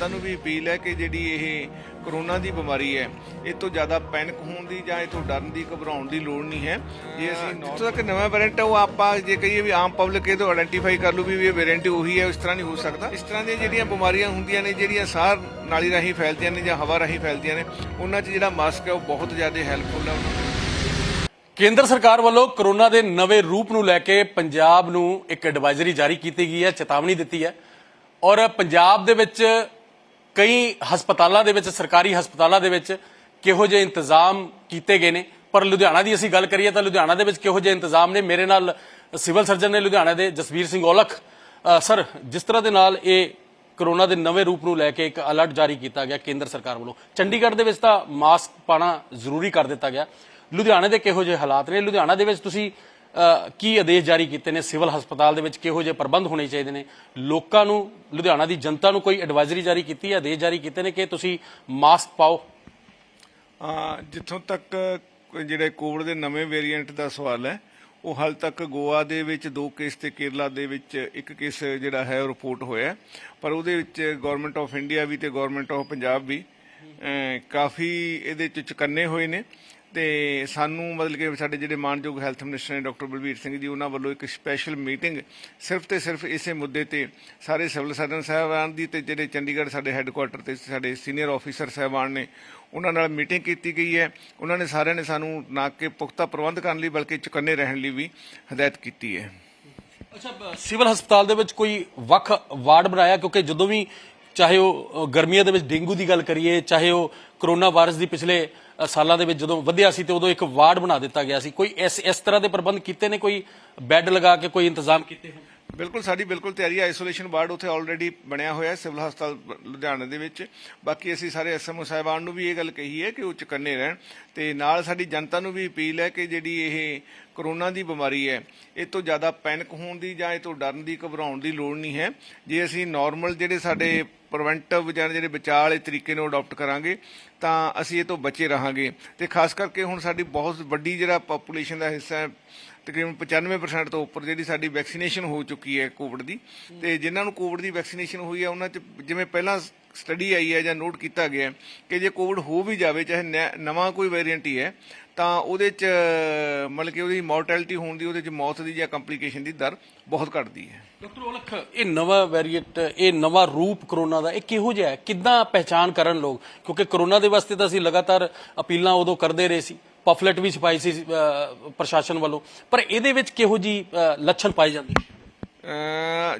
ਜਨਤਾ ਨੂੰ ਵੀ ਅਪੀਲ ਹੈ ਕਿ ਜਿਹੜੀ ਇਹ ਕਰੋਨਾ ਦੀ ਬਿਮਾਰੀ ਹੈ ਇਹ ਤੋਂ ਜ਼ਿਆਦਾ ਪੈਨਿਕ ਹੋਣ ਦੀ ਜਾਂ ਇਹ ਤੋਂ ਡਰਨ ਦੀ ਘਬਰਾਉਣ ਦੀ ਲੋੜ ਨਹੀਂ ਹੈ। ਜੇ ਅਸੀਂ ਜਿੱਥੋਂ ਤੱਕ ਨਵਾਂ ਵੇਰੀਐਂਟ ਹੈ ਉਹ ਆਪਾਂ ਜੇ ਕਹੀਏ ਵੀ ਆਮ ਪਬਲਿਕ ਇਹ ਤੋਂ ਆਇਡੈਂਟੀਫਾਈ ਕਰ ਲੂ ਵੀ ਇਹ ਵੇਰੀਐਂਟ ਉਹੀ ਹੈ ਇਸ ਤਰ੍ਹਾਂ ਨਹੀਂ ਹੋ ਸਕਦਾ। ਇਸ ਤਰ੍ਹਾਂ ਦੀਆਂ ਜਿਹੜੀਆਂ ਬਿਮਾਰੀਆਂ ਹੁੰਦੀਆਂ ਨੇ ਜਿਹੜੀਆਂ ਸਾਹ ਨਾਲੀ ਰਾਹੀਂ ਫੈਲਦੀਆਂ ਨੇ ਜਾਂ ਹਵਾ ਰਾਹੀਂ ਫੈਲਦੀਆਂ ਨੇ ਉਹਨਾਂ 'ਚ ਜਿਹੜਾ ਮਾਸਕ ਹੈ ਉਹ ਬਹੁਤ ਜ਼ਿਆਦਾ ਹੈਲਪਫੁਲ ਹੈ ਉਹਨਾਂ ਨੂੰ। ਕੇਂਦਰ ਸਰਕਾਰ ਵੱਲੋਂ ਕਰੋਨਾ ਦੇ ਨਵੇਂ ਰੂਪ ਨੂੰ ਲੈ ਕੇ ਪੰਜਾਬ ਨੂੰ ਇੱਕ ਐਡਵਾਈਜ਼ਰੀ ਜਾਰੀ ਕੀਤੀ ਗਈ ਹੈ ਚੇਤਾਵਨੀ ਦਿੱਤੀ ਹੈ। ਔਰ ਪੰਜਾਬ ਦੇ ਵਿੱਚ ਕਈ ਹਸਪਤਾਲਾਂ ਦੇ ਵਿੱਚ, ਸਰਕਾਰੀ ਹਸਪਤਾਲਾਂ ਦੇ ਵਿੱਚ ਕਿਹੋ ਜਿਹੇ ਇੰਤਜ਼ਾਮ ਕੀਤੇ ਗਏ ਨੇ। ਪਰ ਲੁਧਿਆਣਾ ਦੀ ਅਸੀਂ ਗੱਲ ਕਰੀਏ ਤਾਂ ਲੁਧਿਆਣਾ ਦੇ ਵਿੱਚ ਕਿਹੋ ਜਿਹੇ ਇੰਤਜ਼ਾਮ ਨੇ? ਮੇਰੇ ਨਾਲ ਸਿਵਲ ਸਰਜਨ ਨੇ ਲੁਧਿਆਣਾ ਦੇ, ਜਸਵੀਰ ਸਿੰਘ ਔਲਖ। ਸਰ, ਜਿਸ ਤਰ੍ਹਾਂ ਦੇ ਨਾਲ ਇਹ ਕਰੋਨਾ ਦੇ ਨਵੇਂ ਰੂਪ ਨੂੰ ਲੈ ਕੇ ਇੱਕ ਅਲਰਟ ਜਾਰੀ ਕੀਤਾ ਗਿਆ ਕੇਂਦਰ ਸਰਕਾਰ ਵੱਲੋਂ, ਚੰਡੀਗੜ੍ਹ ਦੇ ਵਿੱਚ ਤਾਂ ਮਾਸਕ ਪਾਣਾ ਜ਼ਰੂਰੀ ਕਰ ਦਿੱਤਾ ਗਿਆ। ਲੁਧਿਆਣੇ ਦੇ ਕਿਹੋ ਜਿਹੇ ਹਾਲਾਤ ਨੇ? ਲੁਧਿਆਣਾ ਦੇ ਵਿੱਚ ਤੁਸੀਂ ਕੀ ਆਦੇਸ਼ ਜਾਰੀ ਕੀਤੇ ਨੇ? ਸਿਵਲ ਹਸਪਤਾਲ ਦੇ ਵਿੱਚ ਕਿਹੋ ਜਿਹੇ ਪ੍ਰਬੰਧ ਹੋਣੇ ਚਾਹੀਦੇ ਨੇ? ਲੋਕਾਂ ਨੂੰ, ਲੁਧਿਆਣਾ ਦੀ ਜਨਤਾ ਨੂੰ ਕੋਈ ਐਡਵਾਈਜ਼ਰੀ ਜਾਰੀ ਕੀਤੀ ਹੈ, ਆਦੇਸ਼ ਜਾਰੀ ਕੀਤੇ ਨੇ ਕਿ ਤੁਸੀਂ ਮਾਸਕ ਪਾਓ? ਜਿੱਥੋਂ ਤੱਕ ਜਿਹੜੇ ਕੋਵਿਡ ਦੇ ਨਵੇਂ ਵੇਰੀਐਂਟ ਦਾ ਸਵਾਲ ਹੈ, ਉਹ ਹਾਲ ਤੱਕ ਗੋਆ ਦੇ ਵਿੱਚ ਦੋ ਕੇਸ ਤੇ ਕੇਰਲਾ ਦੇ ਵਿੱਚ ਇੱਕ ਕੇਸ ਜਿਹੜਾ ਹੈ ਉਹ ਰਿਪੋਰਟ ਹੋਇਆ ਪਰ ਉਹਦੇ ਵਿੱਚ ਗਵਰਨਮੈਂਟ ਆਫ ਇੰਡੀਆ ਵੀ ਤੇ ਗਵਰਨਮੈਂਟ ਆਫ ਪੰਜਾਬ ਵੀ ਕਾਫੀ ਇਹਦੇ ਚ ਚੁਕੰਨੇ ਹੋਏ ਨੇ। ਤੇ ਸਾਨੂੰ ਮਤਲਬ ਕਿ ਸਾਡੇ ਜਿਹੜੇ ਮਾਨਯੋਗ ਹੈਲਥ ਮਿਨਿਸਟਰ ਨੇ ਡਾਕਟਰ ਬਲਬੀਰ ਸਿੰਘ ਜੀ, ਉਹਨਾਂ ਵੱਲੋਂ ਇੱਕ ਸਪੈਸ਼ਲ ਮੀਟਿੰਗ ਸਿਰਫ ਤੇ ਸਿਰਫ ਇਸੇ ਮੁੱਦੇ ਤੇ ਸਾਰੇ ਸਿਵਲ ਸਰਜਨ ਸਾਹਿਬਾਨ ਦੀ ਤੇ ਜਿਹੜੇ ਚੰਡੀਗੜ੍ਹ ਸਾਡੇ ਹੈੱਡਕੁਆਟਰ ਤੇ ਸਾਡੇ ਸੀਨੀਅਰ ਆਫੀਸਰ ਸਾਹਿਬਾਨ ਨੇ, ਉਹਨਾਂ ਨਾਲ ਮੀਟਿੰਗ ਕੀਤੀ ਗਈ ਹੈ। ਉਹਨਾਂ ਨੇ ਸਾਰਿਆਂ ਨੇ ਸਾਨੂੰ ਨਾ ਕਿ ਪੁਖਤਾ ਪ੍ਰਬੰਧ ਕਰਨ ਲਈ ਬਲਕਿ ਚੁਕੰਨੇ ਰਹਿਣ ਲਈ ਵੀ ਹਦਾਇਤ ਕੀਤੀ ਹੈ। ਅੱਛਾ ਸਿਵਲ ਹਸਪਤਾਲ ਦੇ ਵਿੱਚ ਕੋਈ ਵੱਖ ਵਾਰਡ ਬਣਾਇਆ? ਕਿਉਂਕਿ ਜਦੋਂ ਵੀ ਚਾਹੇ ਉਹ ਗਰਮੀਆਂ ਦੇ ਵਿੱਚ ਡੇਂਗੂ ਦੀ ਗੱਲ ਕਰੀਏ, ਚਾਹੇ ਉਹ ਕਰੋਨਾ ਵਾਇਰਸ ਦੀ ਪਿਛਲੇ ਸਾਲਾਂ ਦੇ ਵਿੱਚ ਜਦੋਂ ਵਧਿਆ ਸੀ ਤੇ ਉਦੋਂ ਇੱਕ ਵਾਰਡ ਬਣਾ ਦਿੱਤਾ ਗਿਆ ਸੀ। ਕੋਈ ਇਸ ਇਸ ਤਰ੍ਹਾਂ ਦੇ ਪ੍ਰਬੰਧ ਕੀਤੇ ਨੇ? ਕੋਈ ਬੈੱਡ ਲਗਾ ਕੇ ਕੋਈ ਇੰਤਜ਼ਾਮ ਕੀਤੇ ਹੋਣ? ਬਿਲਕੁਲ, ਸਾਡੀ ਬਿਲਕੁਲ ਤਿਆਰੀ ਹੈ ਆਈਸੋਲੇਸ਼ਨ ਵਾਰਡ ਉੱਥੇ ਆਲਰੇਡੀ ਬਣਿਆ ਹੋਇਆ ਹੈ, ਸਿਵਲ ਹਸਪਤਾਲ ਲੁਧਿਆਣਾ ਦੇ ਵਿੱਚ। ਬਾਕੀ ਅਸੀਂ ਸਾਰੇ ਐਸਐਮਓ ਸਾਹਿਬਾਨ ਨੂੰ ਵੀ ਇਹ ਗੱਲ ਕਹੀ ਹੈ ਕਿ ਉਹ ਚੁਕੰਨੇ ਰਹਿਣ। ਤੇ ਨਾਲ ਸਾਡੀ ਜਨਤਾ ਨੂੰ ਵੀ ਅਪੀਲ ਹੈ ਕਿ ਜਿਹੜੀ ਇਹ ਕਰੋਨਾ ਦੀ ਬਿਮਾਰੀ ਹੈ, ਇਹ ਤੋਂ ਜ਼ਿਆਦਾ ਪੈਨਿਕ ਹੋਣ ਦੀ ਜਾਂ ਇਹ ਤੋਂ ਡਰਨ ਦੀ, ਘਬਰਾਉਣ ਦੀ ਲੋੜ ਨਹੀਂ ਹੈ। ਜੇ ਅਸੀਂ ਨਾਰਮਲ ਜਿਹੜੇ ਸਾਡੇ ਪ੍ਰੀਵੈਂਟਿਵ ਜਾਂ ਜਿਹੜੇ ਬਚਾਅ ਵਾਲੇ ਤਰੀਕੇ ਨੂੰ ਅਡਾਪਟ ਕਰਾਂਗੇ ਤਾਂ ਅਸੀਂ ਇਹ ਤੋਂ ਬਚੇ ਰਹਾਂਗੇ। ਤੇ ਖਾਸ ਕਰਕੇ ਹੁਣ ਸਾਡੀ ਬਹੁਤ ਵੱਡੀ ਜਿਹੜਾ ਪੋਪੂਲੇਸ਼ਨ ਦਾ ਹਿੱਸਾ ਹੈ, ਤਕਰੀਬਨ 95% ਤੋਂ ਉੱਪਰ ਜਿਹੜੀ ਸਾਡੀ ਵੈਕਸੀਨੇਸ਼ਨ ਹੋ ਚੁੱਕੀ ਹੈ ਕੋਵਿਡ ਦੀ। ਤੇ ਜਿਨ੍ਹਾਂ ਨੂੰ ਕੋਵਿਡ ਦੀ ਵੈਕਸੀਨੇਸ਼ਨ ਹੋਈ ਹੈ ਉਹਨਾਂ 'ਚ ਜਿਵੇਂ ਪਹਿਲਾਂ ਸਟੱਡੀ ਆਈ ਹੈ ਜਾਂ ਨੋਟ ਕੀਤਾ ਗਿਆ ਕਿ ਜੇ ਕੋਵਿਡ ਹੋ ਵੀ ਜਾਵੇ, ਚਾਹੇ ਨੈ- ਨਵਾਂ ਕੋਈ ਵੇਰੀਐਂਟ ਹੀ ਹੈ, ਤਾਂ ਉਹਦੇ 'ਚ ਮਤਲਬ ਕਿ ਉਹਦੀ ਮੋਰਟੈਲਿਟੀ ਹੋਣ ਦੀ, ਉਹਦੇ 'ਚ ਮੌਤ ਦੀ ਜਾਂ ਕੰਪਲਿਕੇਸ਼ਨ ਦੀ ਦਰ ਬਹੁਤ ਘਟਦੀ ਹੈ। ਡਾਕਟਰ ਔਲਖ, ਇਹ ਨਵਾਂ ਵੇਰੀਐਂਟ ਇਹ ਨਵਾਂ ਰੂਪ ਕਰੋਨਾ ਦਾ, ਇਹ ਕਿਹੋ ਜਿਹਾ ਹੈ? ਕਿੱਦਾਂ ਪਹਿਚਾਨ ਕਰਨ ਲੋਕ? ਕਿਉਂਕਿ ਕਰੋਨਾ ਦੇ ਵਾਸਤੇ ਤਾਂ ਅਸੀਂ ਲਗਾਤਾਰ ਅਪੀਲਾਂ ਉਦੋਂ ਕਰਦੇ ਰਹੇ ਸੀ, ਪਫਲੇਟ ਵੀ ਛਪਾਈ ਸੀ ਪ੍ਰਸ਼ਾਸਨ ਵੱਲੋਂ। ਪਰ ਇਹਦੇ ਵਿੱਚ ਕਿਹੋ ਜੀ ਲੱਛਣ ਪਾਏ ਜਾਂਦੇ?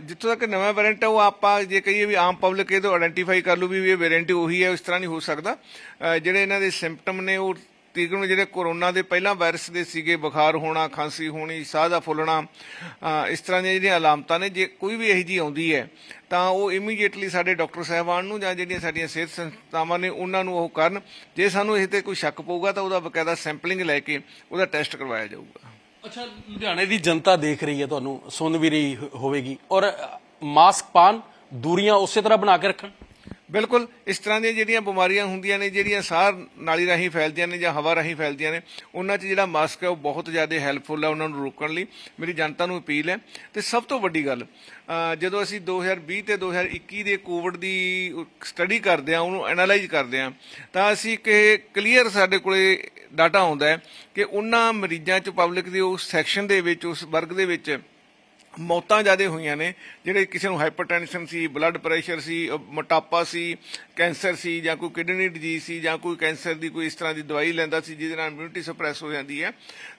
ਜਿੱਥੋਂ ਤੱਕ ਨਵਾਂ ਵੇਰੀਐਂਟ ਹੈ ਉਹ ਆਪਾਂ ਜੇ ਕਹੀਏ ਵੀ ਆਮ ਪਬਲਿਕ ਇਹ ਤੋਂ ਆਇਡੈਂਟੀਫਾਈ ਕਰ ਲੂ ਵੀ ਇਹ ਵੇਰੀਐਂਟ ਉਹੀ ਹੈ, ਇਸ ਤਰ੍ਹਾਂ ਨਹੀਂ ਹੋ ਸਕਦਾ। ਜਿਹੜੇ ਇਹਨਾਂ ਦੇ ਸਿੰਪਟਮ ਨੇ, ਉਹ ਤਕਰੀਬਨ ਜਿਹੜੇ ਕੋਰੋਨਾ ਦੇ ਪਹਿਲਾਂ ਵਾਇਰਸ ਦੇ ਸੀਗੇ, ਬੁਖਾਰ ਹੋਣਾ, ਖਾਂਸੀ ਹੋਣੀ, ਸਾਹ ਦਾ ਫੁੱਲਣਾ ਇਸ ਤਰ੍ਹਾਂ ਦੀਆਂ ਜਿਹੜੀਆਂ ਅਲਾਮਤਾਂ ਨੇ, ਜੇ ਕੋਈ ਵੀ ਇਹੋ ਜੀ ਆਉਂਦੀ ਹੈ, ਤਾਂ ਉਹ ਇਮੀਡੀਏਟਲੀ ਸਾਡੇ ਡਾਕਟਰ ਸਾਹਿਬਾਨ ਨੂੰ ਜਾਂ ਜਿਹੜੀਆਂ ਸਾਡੀਆਂ ਸਿਹਤ ਸੰਸਥਾਵਾਂ ਨੇ, ਉਹਨਾਂ ਨੂੰ ਉਹ ਕਰਨ। ਜੇ ਸਾਨੂੰ ਇਹ ਤੇ ਕੋਈ ਸ਼ੱਕ ਪਊਗਾ, ਤਾਂ ਉਹਦਾ ਬਕਾਇਦਾ ਸੈਂਪਲਿੰਗ ਲੈ ਕੇ ਉਹਦਾ ਟੈਸਟ ਕਰਵਾਇਆ ਜਾਊਗਾ। ਅੱਛਾ, ਲੁਧਿਆਣੇ ਦੀ ਜਨਤਾ ਦੇਖ ਰਹੀ ਹੈ ਤੁਹਾਨੂੰ, ਸੁਣ ਵੀ ਰਹੀ ਹੋਵੇਗੀ। ਔਰ ਮਾਸਕ ਪਾਣ ਦੂਰੀਆਂ ਉਸੇ ਤਰ੍ਹਾਂ ਬਣਾ ਕੇ ਰੱਖਣ? ਬਿਲਕੁਲ ਇਸ ਤਰ੍ਹਾਂ ਦੀਆਂ ਜਿਹੜੀਆਂ ਬਿਮਾਰੀਆਂ ਹੁੰਦੀਆਂ ਨੇ, ਜਿਹੜੀਆਂ ਸਾਹ ਨਾਲੀ ਰਾਹੀਂ ਫੈਲਦੀਆਂ ਨੇ ਜਾਂ ਹਵਾ ਰਾਹੀਂ ਫੈਲਦੀਆਂ ਨੇ, ਉਹਨਾਂ 'ਚ ਜਿਹੜਾ ਮਾਸਕ ਹੈ ਉਹ ਬਹੁਤ ਜ਼ਿਆਦਾ ਹੈਲਪਫੁਲ ਹੈ ਉਹਨਾਂ ਨੂੰ ਰੋਕਣ ਲਈ। ਮੇਰੀ ਜਨਤਾ ਨੂੰ ਅਪੀਲ ਹੈ। ਤੇ ਸਭ ਤੋਂ ਵੱਡੀ ਗੱਲ ਜਦੋਂ ਅਸੀਂ 2020 ਤੇ 2021 ਦੇ ਕੋਵਿਡ ਦੀ ਸਟੱਡੀ ਕਰਦੇ ਆ ਉਹਨੂੰ ਐਨਾਲਾਈਜ਼ ਕਰਦੇ ਆ ਤਾਂ ਅਸੀਂ ਕਿ ਕਲੀਅਰ ਸਾਡੇ ਕੋਲੇ ਡਾਟਾ ਆਉਂਦਾ ਹੈ ਕਿ ਉਹਨਾਂ ਮਰੀਜ਼ਾਂ 'ਚ ਪਬਲਿਕ ਦੇ ਉਸ ਸੈਕਸ਼ਨ ਦੇ ਵਿੱਚ, ਉਸ ਵਰਗ ਦੇ ਵਿੱਚ ਮੌਤਾਂ ਜ਼ਿਆਦਾ ਹੋਈਆਂ ਨੇ, ਜਿਹੜੇ ਕਿਸੇ ਨੂੰ ਹਾਈਪਰਟੈਂਸ਼ਨ ਸੀ ਬਲੱਡ ਪ੍ਰੈਸ਼ਰ ਸੀ ਮੋਟਾਪਾ ਸੀ ਕੈਂਸਰ ਸੀ, ਜਾਂ ਕੋਈ ਕਿਡਨੀ ਡਿਜ਼ੀਜ਼ ਸੀ, ਜਾਂ ਕੋਈ ਕੈਂਸਰ ਦੀ ਕੋਈ ਇਸ ਤਰ੍ਹਾਂ ਦੀ ਦਵਾਈ ਲੈਂਦਾ ਸੀ, ਜਿਹਦੇ ਨਾਲ ਇਮਿਊਨਿਟੀ ਸਪਰੈਸ ਹੋ ਜਾਂਦੀ ਹੈ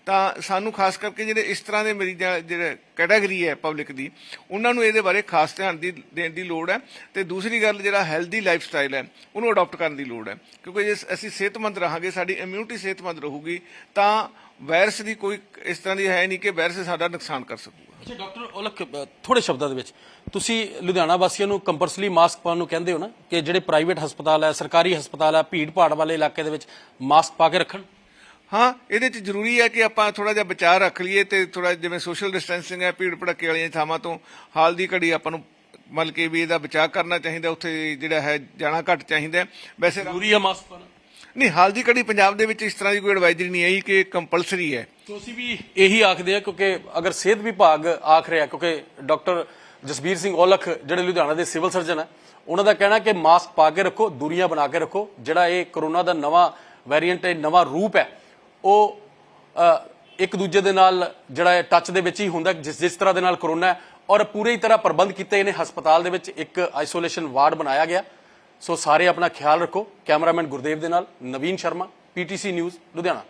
ਤਾਂ ਸਾਨੂੰ ਖਾਸ ਕਰਕੇ ਜਿਹੜੇ ਇਸ ਤਰ੍ਹਾਂ ਦੇ ਮਰੀਜ਼ਾਂ ਜਿਹੜੇ ਕੈਟਾਗਰੀ ਹੈ ਪਬਲਿਕ ਦੀ ਉਹਨਾਂ ਨੂੰ ਇਹਦੇ ਬਾਰੇ ਖਾਸ ਧਿਆਨ ਦੀ ਦੇਣ ਦੀ ਲੋੜ ਹੈ ਤੇ ਦੂਸਰੀ ਗੱਲ ਜਿਹੜਾ ਹੈਲਦੀ ਲਾਈਫ ਸਟਾਈਲ ਹੈ ਉਹਨੂੰ ਅਡਾਪਟ ਕਰਨ ਦੀ ਲੋੜ ਹੈ। ਕਿਉਂਕਿ ਜੇ ਅਸੀਂ ਸਿਹਤਮੰਦ ਰਹਾਂਗੇ ਸਾਡੀ ਇਮਿਊਨਿਟੀ ਸਿਹਤਮੰਦ ਰਹੂਗੀ ਤਾਂ ਵਾਇਰਸ ਦੀ ਕੋਈ ਇਸ ਤਰ੍ਹਾਂ ਦੀ ਹੈ ਨਹੀਂ ਕਿ ਵਾਇਰਸ ਸਾਡਾ ਨੁਕਸਾਨ ਕਰ ਸਕੂਗਾ। ਅੱਛਾ ਡਾਕਟਰ ਔਲਖ ਅ, ਥੋੜੇ ਸ਼ਬਦਾਂ ਦੇ ਵਿੱਚ ਤੁਸੀਂ ਲੁਧਿਆਣਾ ਵਾਸੀਆਂ ਨੂੰ ਕੰਪਲਸਰੀ ਮਾਸਕ ਪਾਉਣ ਨੂੰ ਕਹਿੰਦੇ ਹੋ ਨਾ ਕਿ ਜਿਹੜੇ ਪ੍ਰਾਈਵੇਟ ਹਸਪਤਾਲ ਹੈ ਸਰਕਾਰੀ ਹਸਪਤਾਲ ਹੈ ਭੀੜ ਭਾੜ ਵਾਲੇ ਇਲਾਕੇ ਦੇ ਵਿੱਚ ਮਾਸਕ ਪਾ ਕੇ ਰੱਖਣ? ਹਾਂ ਇਹਦੇ ਚ ਜ਼ਰੂਰੀ ਹੈ ਕਿ ਆਪਾਂ ਥੋੜਾ ਜਿਹਾ ਬਚਾਅ ਰੱਖ ਲਈਏ ਤੇ ਥੋੜਾ ਜਿਵੇਂ ਸੋਸ਼ਲ ਡਿਸਟੈਂਸਿੰਗ ਹੈ ਭੀੜ ਭੜੱਕੇ ਵਾਲੀਆਂ ਥਾਵਾਂ ਤੋਂ ਹਾਲ ਦੀ ਘੜੀ ਆਪਾਂ ਨੂੰ ਮਤਲਬ ਕਿ ਵੀ ਇਹਦਾ ਬਚਾਅ ਕਰਨਾ ਚਾਹੀਦਾ ਉੱਥੇ ਜਿਹੜਾ ਹੈ ਜਾਣਾ ਘੱਟ ਚਾਹੀਦਾ। ਵੈਸੇ ਜ਼ਰੂਰੀ ਹੈ ਮਾਸਕ ਪਾਉਣਾ। ਨਹੀਂ ਹਾਲ ਦੀ ਘੜੀ ਪੰਜਾਬ ਦੇ ਵਿੱਚ ਇਸ ਤਰ੍ਹਾਂ ਦੀ ਕੋਈ ਐਡਵਾਈਜ਼ਰੀ ਨਹੀਂ ਆਈ ਕਿ ਕੰਪਲਸਰੀ ਹੈ। ਤੁਸੀਂ ਵੀ ਇਹੀ ਆਖਦੇ ਆ ਕਿਉਂਕਿ ਅਗਰ ਸਿਹਤ ਵਿਭਾਗ ਆਖ ਰਿਹਾ ਕਿਉਂਕਿ ਡਾਕਟਰ ਜਸਬੀਰ ਸਿੰਘ ਔਲਖ ਜਿਹੜੇ ਲੁਧਿਆਣਾ ਦੇ ਸਿਵਲ ਸਰਜਨ ਹੈ ਉਹਨਾਂ ਦਾ ਕਹਿਣਾ ਕਿ ਮਾਸਕ ਪਾ ਕੇ ਰੱਖੋ ਦੂਰੀਆਂ ਬਣਾ ਕੇ ਰੱਖੋ ਜਿਹੜਾ ਇਹ ਕਰੋਨਾ ਦਾ ਨਵਾਂ ਵੈਰੀਐਂਟ ਹੈ ਨਵਾਂ ਰੂਪ ਹੈ। ਉਹ ਇੱਕ ਦੂਜੇ ਦੇ ਨਾਲ ਜਿਹੜਾ ਹੈ ਟੱਚ ਦੇ ਵਿੱਚ ਹੀ ਹੁੰਦਾ, ਜਿਸ ਜਿਸ ਤਰ੍ਹਾਂ ਦੇ ਨਾਲ ਕਰੋਨਾ ਹੈ, ਔਰ ਪੂਰੀ ਤਰ੍ਹਾਂ ਪ੍ਰਬੰਧ ਕੀਤੇ ਇਹਨੇ ਹਸਪਤਾਲ ਦੇ ਵਿੱਚ ਇੱਕ ਆਈਸੋਲੇਸ਼ਨ ਵਾਰਡ ਬਣਾਇਆ ਗਿਆ। ਸੋ ਸਾਰੇ ਆਪਣਾ ਖਿਆਲ ਰੱਖੋ। ਕੈਮਰਾਮੈਨ ਗੁਰਦੇਵ ਦੇ ਨਾਲ, ਨਵੀਨ ਸ਼ਰਮਾ ਪੀਟੀਸੀ ਨਿਊਜ਼ ਲੁਧਿਆਣਾ।